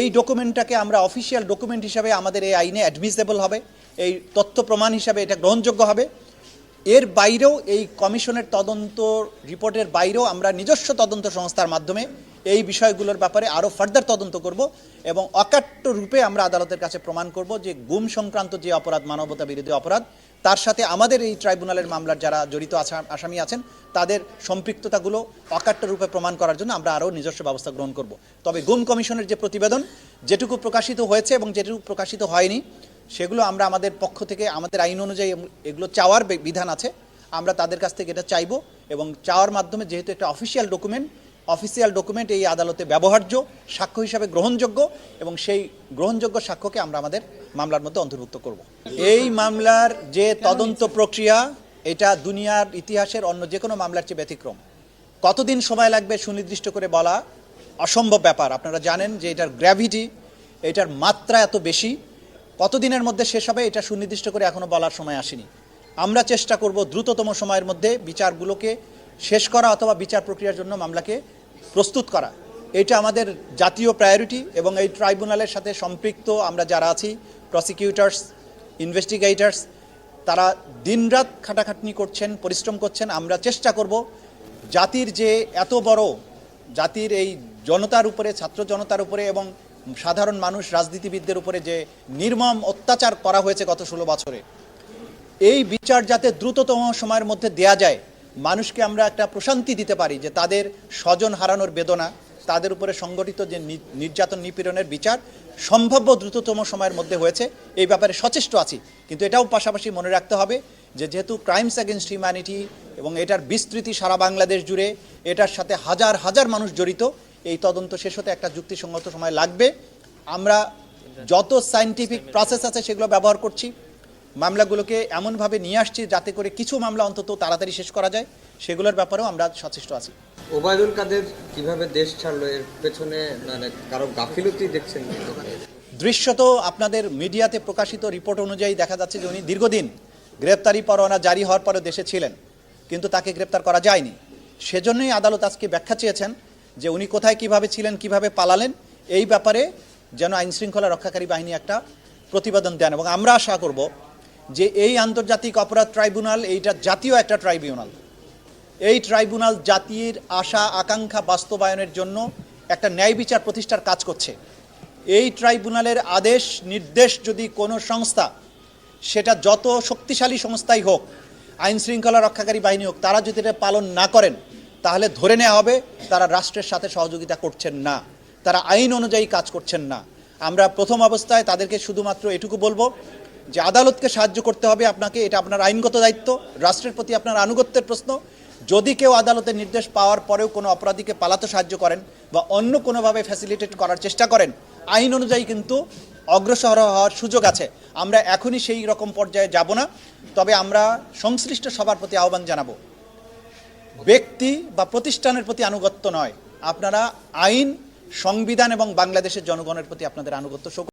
এই ডকুমেন্টটাকে আমরা official document হিসাবে আমাদের এই আইনে অ্যাডমিসেবল হবে। এই তথ্য প্রমাণ হিসাবে এটা গ্রহণযোগ্য হবে। এর বাইরেও এই কমিশনের তদন্ত রিপোর্টের বাইরেও আমরা নিজস্ব তদন্ত সংস্থার মাধ্যমে এই বিষয়গুলোর ব্যাপারে আরও ফার্দার তদন্ত করব এবং অকাট্য রূপে আমরা আদালতের কাছে প্রমাণ করব যে গুম সংক্রান্ত যে অপরাধ, মানবতা বিরোধী অপরাধ, তার সাথে আমাদের এই ট্রাইব্যুনালের মামলার যারা জড়িত আসামি আছেন, তাদের সম্পৃক্ততাগুলো অকাট্য রূপে প্রমাণ করার জন্য আমরা আরও নিজস্ব ব্যবস্থা গ্রহণ করব। তবে গুম কমিশনের যে প্রতিবেদন, যেটুকু প্রকাশিত হয়েছে এবং যেটুকু প্রকাশিত হয়নি, সেগুলো আমরা আমাদের পক্ষ থেকে, আমাদের আইন অনুযায়ী এগুলো চাওয়ার বিধান আছে। আমরা তাদের কাছ থেকে এটা চাইব এবং চাওয়ার মাধ্যমে যেহেতু একটা অফিসিয়াল ডকুমেন্ট অফিসিয়াল ডকুমেন্ট এই আদালতে ব্যবহার্য, সাক্ষ্য হিসাবে গ্রহণযোগ্য এবং সেই গ্রহণযোগ্য সাক্ষ্যকে আমরা আমাদের মামলার মধ্যে অন্তর্ভুক্ত করব। এই মামলার যে তদন্ত প্রক্রিয়া, এটা দুনিয়ার ইতিহাসের অন্য যে কোনো মামলার চেয়ে ব্যতিক্রম। কতদিন সময় লাগবে সুনির্দিষ্ট করে বলা অসম্ভব ব্যাপার। আপনারা জানেন যে এটার গ্র্যাভিটি এটার মাত্রা এত বেশি। কতদিনের মধ্যে শেষ হবে এটা সুনির্দিষ্ট করে এখনও বলার সময় আসেনি। আমরা চেষ্টা করব দ্রুততম সময়ের মধ্যে বিচারগুলোকে শেষ করা অথবা বিচার প্রক্রিয়ার জন্য মামলাকে প্রস্তুত করা। এটা আমাদের জাতীয় প্রায়োরিটি এবং এই ট্রাইব্যুনালের সাথে সম্পৃক্ত আমরা যারা আছি প্রসিকিউটার্স ইনভেস্টিগেটার্স তারা দিনরাত খাটাখাটনি করছেন, পরিশ্রম করছেন। আমরা চেষ্টা করব জাতির যে এত বড়, জাতির এই জনতার উপরে, ছাত্র জনতার উপরে এবং সাধারণ মানুষ, রাজনীতিবিদদের উপরে যে নির্মম অত্যাচার করা হয়েছে গত ষোলো বছরে, এই বিচার যাতে দ্রুততম সময়ের মধ্যে দেয়া যায় মানুষকে আমরা একটা প্রশান্তি দিতে পারি যে তাদের স্বজন হারানোর বেদনা, তাদের উপরে সংগঠিত যে নির্যাতন নিপীড়নের বিচার সম্ভাব্য দ্রুততম সময়ের মধ্যে হয়েছে। এই ব্যাপারে সচেষ্ট আছি। কিন্তু এটাও পাশাপাশি মনে রাখতে হবে যে যেহেতু ক্রাইমস অ্যাগেনস্ট হিউম্যানিটি এবং এটার বিস্তৃতি সারা বাংলাদেশ জুড়ে এটার সাথে হাজার হাজার মানুষ জড়িত, এই তদন্ত শেষ হতে একটা যুক্তিসঙ্গত সময় লাগবে। আমরা যত সাইন্টিফিক প্রসেস আছে সেগুলো ব্যবহার করছি। মামলাগুলোকে এমনভাবে নিয়ে আসছি যাতে করে কিছু মামলা অন্তত তাড়াতাড়ি শেষ করা যায় সেগুলোর ব্যাপারেও আমরা সচেষ্ট আছি। ওবায়দুল কাদের কীভাবে দেশ ছাড়লো এর পেছনে মানে কারও গাফিলতি দেখছেন দৃশ্যত আপনাদের মিডিয়াতে প্রকাশিত রিপোর্ট অনুযায়ী দেখা যাচ্ছে যে উনি দীর্ঘদিন গ্রেপ্তারি পরোয়ানা জারি হওয়ার পরে দেশে ছিলেন কিন্তু তাকে গ্রেপ্তার করা যায়নি। সেজন্যই আদালত আজকে ব্যাখ্যা চেয়েছেন যে উনি কোথায় কীভাবে ছিলেন কীভাবে পালালেন এই ব্যাপারে যেন আইনশৃঙ্খলা রক্ষাকারী বাহিনী একটা প্রতিবেদন দেন। এবং আমরা আশা করব যে এই আন্তর্জাতিক অপরাধ ট্রাইব্যুনাল, এইটা জাতীয় একটা ট্রাইব্যুনাল। এই ট্রাইব্যুনাল জাতির আশা, আকাঙ্ক্ষা বাস্তবায়নের জন্য একটা ন্যায় বিচার প্রতিষ্ঠার কাজ করছে। এই ট্রাইব্যুনালের আদেশ, নির্দেশ যদি কোনো সংস্থা, সেটা যত শক্তিশালী সংস্থাই হোক, আইন শৃঙ্খলা রক্ষাকারী বাহিনী হোক, তারা যদি এটা পালন না করেন, তাহলে ধরে নেওয়া হবে তারা রাষ্ট্রের সাথে সহযোগিতা করছেন না। তারা আইন অনুযায়ী কাজ করছেন না। আমরা প্রথম অবস্থায় তাদেরকে শুধুমাত্র এটুকু বলব যে আদালতকে সাহায্য করতে হবে আপনাকে, এটা আপনার আইনগত দায়িত্ব, রাষ্ট্রের প্রতি আপনার আনুগত্যের প্রশ্ন যদি কেউ আদালতের নির্দেশ পাওয়ার পরেও কোনো অপরাধীকে পালাতে সাহায্য করেন বা অন্য কোনোভাবে ফ্যাসিলিটেট করার চেষ্টা করেন, আইন অনুযায়ী কিন্তু অগ্রসর হওয়ার সুযোগ আছে আমরা এখনই সেই রকম পর্যায়ে যাব না, তবে আমরা সংশ্লিষ্ট সবার প্রতি আহ্বান জানাব ব্যক্তি বা প্রতিষ্ঠানের প্রতি আনুগত্য নয়, আপনারা আইন, সংবিধান এবং বাংলাদেশের জনগণের প্রতি আপনাদের আনুগত্য।